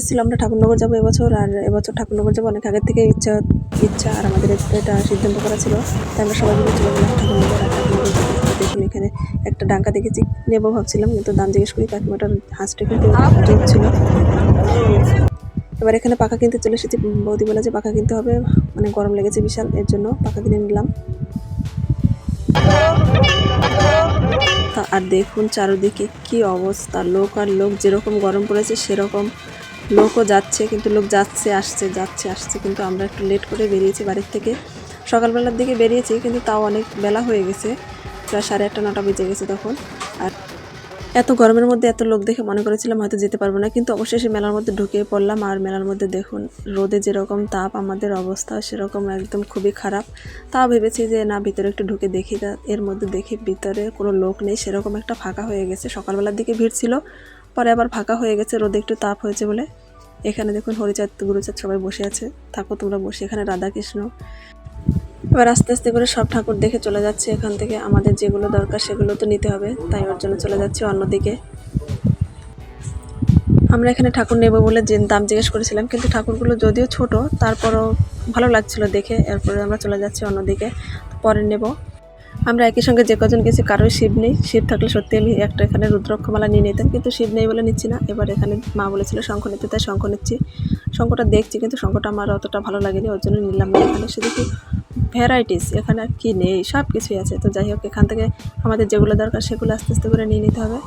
এসেছিলাম আমরা ঠাকুরনগর যাব এবছর, আর এবছর ঠাকুরনগর যাব অনেক আগের থেকে ইচ্ছা ইচ্ছা, আর আমাদের এটা সিদ্ধান্ত করা ছিল। তাই আমরা সবাই মিলে চলে গেলাম ঠাকুরনগর আর ঠাকুরনগর দেখুন, এখানে একটা ডাঙ্কা দেখেছি, নেব ভাবছিলাম, কিন্তু দাম জিজ্ঞেস করি, কাকিমাটার হাঁসটা কিন্তু ছিল। এবার এখানে পাখা কিনতে চলে এসেছি। বৌদি বলে যে পাখা কিনতে হবে মানে গরম লেগেছে বিশাল, এর জন্য পাখা কিনে নিলাম। আর দেখুন চারিদিকে কি অবস্থা, লোক আর লোক যেরকম গরম পড়েছে, সেরকম লোকও যাচ্ছে, কিন্তু লোক যাচ্ছে, আসছে যাচ্ছে, আসছে, কিন্তু আমরা একটু লেট করে বেরিয়েছি বাড়ির থেকে। সকালবেলার দিকে বেরিয়েছি, কিন্তু তাও অনেক বেলা হয়ে গেছে, প্রায় সাড়ে আটটা, নটা বেজে গেছে তখন। আর এত গরমের মধ্যে এত লোক দেখে মনে করেছিলাম হয়তো যেতে পারব না, কিন্তু অবশেষে মেলার মধ্যে ঢুকে পড়লাম। আর মেলার মধ্যে দেখুন, রোদে যেরকম তাপ, আমাদের অবস্থা সেরকম একদম খুবই খারাপ। তাও ভেবেছি যে না, ভিতরে একটু ঢুকে দেখি এর মধ্যে দেখি ভিতরে কোনো লোক নেই, সেরকম একটা ফাঁকা হয়ে গেছে। সকালবেলার দিকে ভিড় ছিল পরে আবার ফাঁকা হয়ে গেছে, রোদে একটু তাপ হয়েছে বলে। এখানে দেখুন হরিচাঁদ, গুরুচাঁদ সবাই বসে আছে। থাকো তোমরা বসে, এখানে রাধাকৃষ্ণ। এবার আস্তে আস্তে করে সব ঠাকুর দেখে চলে যাচ্ছে এখান থেকে। আমাদের যেগুলো দরকার সেগুলো তো নিতে হবে, তাই ওর জন্য চলে যাচ্ছে অন্যদিকে। আমরা এখানে ঠাকুর নেব বলে যে দাম জিজ্ঞেস করেছিলাম, কিন্তু ঠাকুরগুলো যদিও ছোট, তারপরও ভালো লাগছিল দেখে। এরপরে আমরা চলে যাচ্ছি অন্যদিকে, পরে নেব। আমরা একই সঙ্গে যে কজন গেছি কারোই শিব নেই। শিব থাকলে সত্যি আমি একটা এখানে রুদ্রক্ষমালা নিয়ে নিতাম, কিন্তু শিব নেই বলে নিচ্ছি না। এবার এখানে মা বলেছিল, শঙ্খ নিতে। তাই শঙ্খ নিচ্ছি। শঙ্খটা দেখছি, কিন্তু শঙ্খটা আমার অতটা ভালো লাগেনি, ওর জন্য নিলাম না এখানে। শুধু কি ভ্যারাইটিস এখানে কি নেই সব কিছুই আছে। তো যাই হোক, এখান থেকে আমাদের যেগুলো দরকার, সেগুলো আস্তে আস্তে করে নিয়ে নিতে হবে।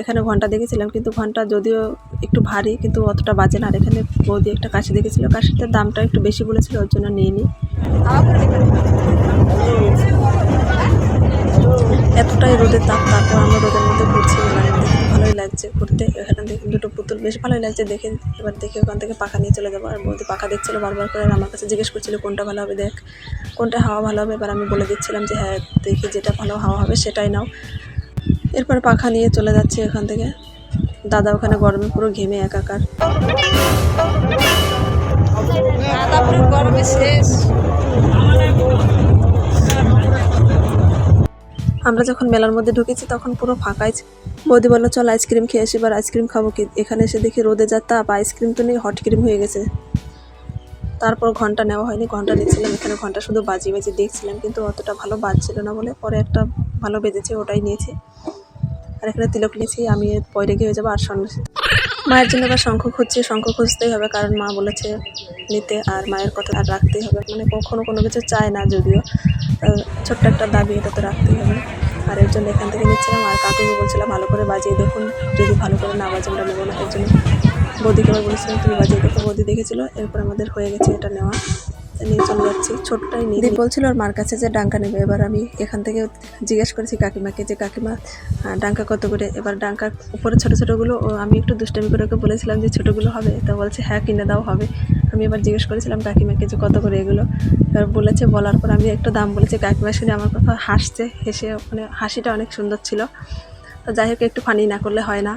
এখানে ঘণ্টা দেখেছিলাম, কিন্তু ঘণ্টা যদিও একটু ভারী, কিন্তু অতটা বাজে না। আর এখানে বৌদি একটা কাশি দেখেছিল। কাশিটার দামটা একটু বেশি বলেছিল, ওর জন্য নিয়ে নিই এতটাই রোদের তাপ, তারপর আমরা রোদের মধ্যে ঘুরছি মেলার মধ্যে ভালোই লাগছে ঘুরতে। এখানে দেখে দুটো পুতুল, বেশ ভালোই লাগছে দেখে। এবার দেখে ওখান থেকে পাখা নিয়ে চলে যাব। আর বৌদি পাখা দেখছিলো বারবার করে আর আমার কাছে জিজ্ঞেস করছিল, কোনটা ভালো হবে দেখ? কোনটা হাওয়া ভালো হবে? এবার আমি বলে দিচ্ছিলাম যে হ্যাঁ দেখি যেটা ভালো হাওয়া হবে সেটাই নাও। এরপর পাখা নিয়ে চলে যাচ্ছে এখান থেকে। দাদা ওখানে গরমে পুরো ঘেমে একাকার। শেষ। আমরা যখন মেলার মধ্যে ঢুকেছি, তখন পুরো ফাঁকাই। বৌদি বলল, চল আইসক্রিম খেয়ে আসি এবার আইসক্রিম খাব কি? এখানে এসে দেখি রোদে যা তাপ, আইসক্রিম তো নেই, হট ক্রিম হয়ে গেছে। তারপর ঘণ্টা নেওয়া হয়নি, ঘণ্টা নিচ্ছিলাম এখানে, ঘণ্টা শুধু বাজিয়ে বাজিয়ে দেখছিলাম, কিন্তু অতটা ভালো বাজছিল না বলে পরে একটা ভালো বেজেছে, ওটাই নিয়েছি। আর এখানে তিলক নিয়েছি, আমি পরে গিয়ে হয়ে যাব আর সঙ্গে মায়ের জন্য এবার শঙ্খ খুঁজছি, শঙ্খ খুঁজতেই হবে, কারণ মা বলেছে নিতে আর মায়ের কথা আর রাখতেই হবে। মানে কখনো কোনো কিছু চায় না যদিও ছোট্ট একটা দাবি, এটা তো রাখতেই হবে। আর এর জন্য এখান থেকে নিচ্ছিলাম। আর কাকুকে বলছিলাম ভালো করে বাজিয়ে দেখুন। যদি ভালো করে না বাজে আমরা নেব না। এর জন্য বৌদিকে আবার বলেছিলাম তুমি বাজিয়ে দেখো। বৌদি দেখেছিল এরপর আমাদের হয়ে গেছে এটা নেওয়া। নিয়ে চলে যাচ্ছি ছোটটাই নিয়ে দিদি বলছিল ওর মার কাছে যে ডাঙ্কা নেবে। এবার আমি এখান থেকে জিজ্ঞেস করেছি কাকিমাকে যে কাকিমা ডাঙ্কা কত করে? এবার ডাঙ্কার উপরে ছোটো ছোটোগুলো আমি একটু দুষ্টামি করে ওকে বলেছিলাম যে ছোটোগুলো হবে? তা বলছে হ্যাঁ কিনে দাও হবে। আমি এবার জিজ্ঞেস করেছিলাম, কাকিমাকে কিছু কত করে এগুলো? এবার বলেছে, বলার পর আমি একটু দাম বলেছি, কাকিমা শুনে আমার কথা হাসছে, হেসে মানে হাসিটা অনেক সুন্দর ছিল। তো যাই হোক, একটু ফানি না করলে হয় না।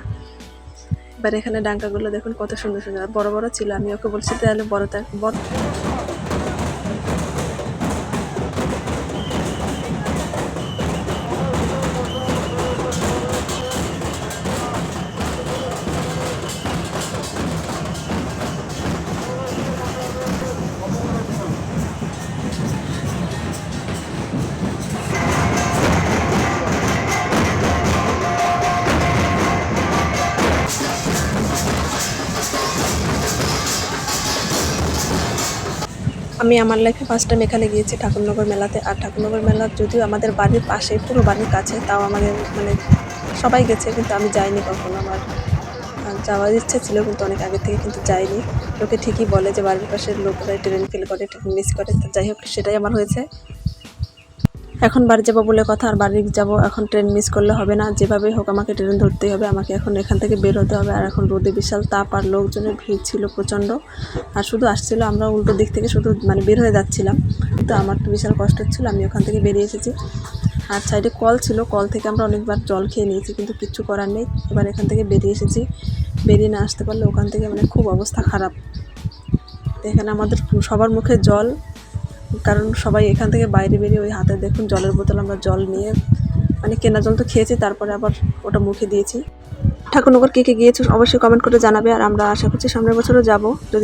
এবার এখানে ডাঙ্কাগুলো দেখুন, কত সুন্দর সুন্দর বড় বড় ছিল। আমি ওকে বলছি, তাহলে বড়টা, বড় আমি আমার লাইফে ফার্স্ট টাইম এখানে গিয়েছি ঠাকুরনগর মেলাতে। আর ঠাকুরনগর মেলা যদিও আমাদের বাড়ির পাশে, পুরো বাড়ির কাছে, তাও আমাদের মানে সবাই গেছে, কিন্তু আমি যাইনি কখনো আমার। যাওয়ার ইচ্ছে ছিল, কিন্তু অনেক আগে থেকে কিন্তু যাইনি। লোকে ঠিকই বলে যে বাড়ির পাশের লোকরা ট্রেন ফিল করে ট্রেন মিস করে। তো যাই হোক, সেটাই আমার হয়েছে। এখন বাড়ি যাব বলে কথা, আর বাড়ি যাব এখন ট্রেন মিস করলে হবে না। যেভাবেই হোক আমাকে ট্রেন ধরতেই হবে, আমাকে এখন এখান থেকে বের হতে হবে। আর এখন রোদে বিশাল তাপ আর লোকজনের ভিড় ছিল প্রচণ্ড। আর শুধু আসছিল, আমরা উল্টো দিক থেকে শুধু মানে বের হয়ে যাচ্ছিলাম। কিন্তু আমার তো বিশাল কষ্ট হচ্ছিল, আমি ওখান থেকে বেরিয়ে এসেছি। আর সাইডে কল ছিল, কল থেকে আমরা অনেকবার জল খেয়ে নিয়েছি, কিন্তু কিচ্ছু করার নেই। এবার এখান থেকে বেরিয়ে এসেছি। বেরিয়ে না আসতে পারলে ওখান থেকে মানে খুব অবস্থা খারাপ। এখানে আমাদের সবার মুখে জল কারণ সবাই এখান থেকে বাইরে বেরিয়ে ওই হাতে দেখুন জলের বোতল, আমরা জল নিয়ে মানে কেনা জল তো খেয়েছি, তারপরে আবার ওটা মুখে দিয়েছি। ঠাকুরনগর কে কে গিয়েছো অবশ্যই কমেন্ট করে জানাবে, আর আমরা আশা করছি সামনের বছরও যাব। যদি